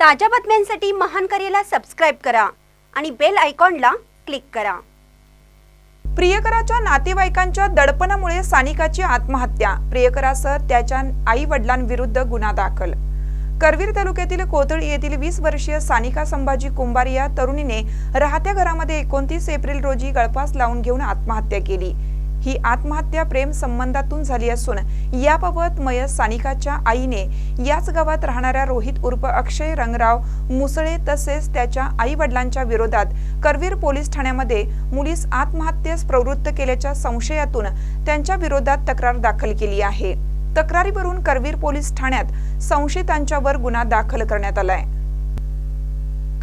ताज्या बातम्यांसाठी महान करेला सबस्क्राईब करा आणि बेल आयकॉनला क्लिक करा. प्रियकराच्या नातेवाईकांच्या दडपणामुळे सानिकाची आत्महत्या. प्रियकरासह त्याच्या आई वडिलांविरुद्ध गुन्हा दाखल. करवीर तालुक्यातील कोथळी येथील वीस वर्षीय सानिका संभाजी कुंभार या तरुणीने राहत्या घरामध्ये एकोणतीस एप्रिल रोजी गळफास लावून घेऊन आत्महत्या केली. ही आत्महत्या प्रेम संबंधातून झाली असून याबाबत मयत सानिकाच्या आईने याच गावात राहणाऱ्या रोहित उर्फ अक्षय रंगराव मुसळे तसेच त्याच्या आई वडिलांच्या विरोधात करवीर पोलीस ठाण्यामध्ये मुलीस आत्महत्येस प्रवृत्त केल्याच्या संशयातून त्यांच्या विरोधात तक्रार दाखल केली आहे. तक्रारीवरून करवीर पोलीस ठाण्यात संशयितांच्यावर गुन्हा दाखल करण्यात आलाय.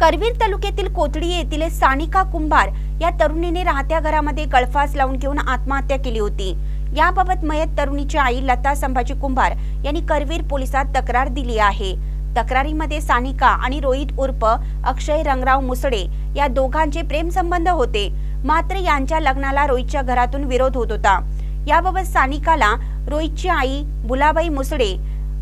करवीर तालुक्यातील कोथडी येथील सानिका कुंभार या तरुणीने राहत्या घरामध्ये गळफास लावून घेऊन आत्महत्या केली होती. याबाबत मयत तरुणीची आई लता संभाजी कुंभार यांनी करवीर पोलिसात तक्रार दिली आहे. तक्रारीमध्ये सानिका आणि रोहित उर्फ अक्षय रंगराव मुसडे या दोघांचे प्रेमसंबंध होते. मात्र यांच्या लग्नाला रोहितच्या घरातून विरोध होत होता. याबाबत सानिकाला रोहितची आई बुलाबाई मुसडे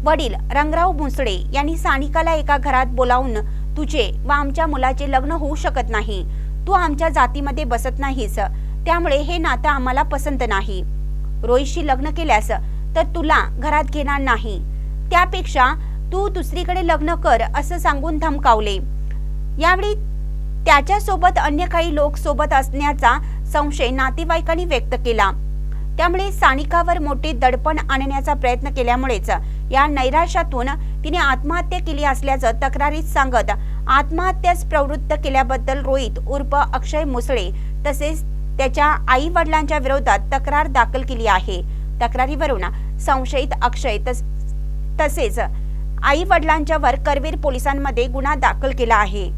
वडील रंगराव मुसडे यांनी सानिकाला एका घरात बोलावून तुझे व आमच्या मुलाचे लग्न होऊ शकत नाही. तू आमच्या जातीमध्ये बसत नाहीस. त्यामुळे हे नातं आम्हाला पसंत नाही. रोहितशी लग्न केल्यास तर तुला घरात घेणार नाही. त्यापेक्षा तू दुसरीकडे लग्न कर असं सांगून धमकावले. यावेळी त्याच्यासोबत अन्य काही लोक सोबत असण्याचा संशय नातेवाईकांनी व्यक्त केला. त्यामुळे सानिकावर मोठे दडपण आणण्याचा प्रयत्न केल्यामुळेच या नैराश्यातून तिने आत्महत्या केली असल्याचं तक्रारीत सांगत आत्महत्यास प्रवृत्त केल्याबद्दल रोहित उर्फ अक्षय मुसळे तसेच त्याच्या आई वडिलांच्या विरोधात तक्रार दाखल केली आहे. तक्रारीवरून संशयित अक्षय तस- तसेच आई वडिलांच्यावर करवीर पोलिसांमध्ये गुन्हा दाखल केला आहे.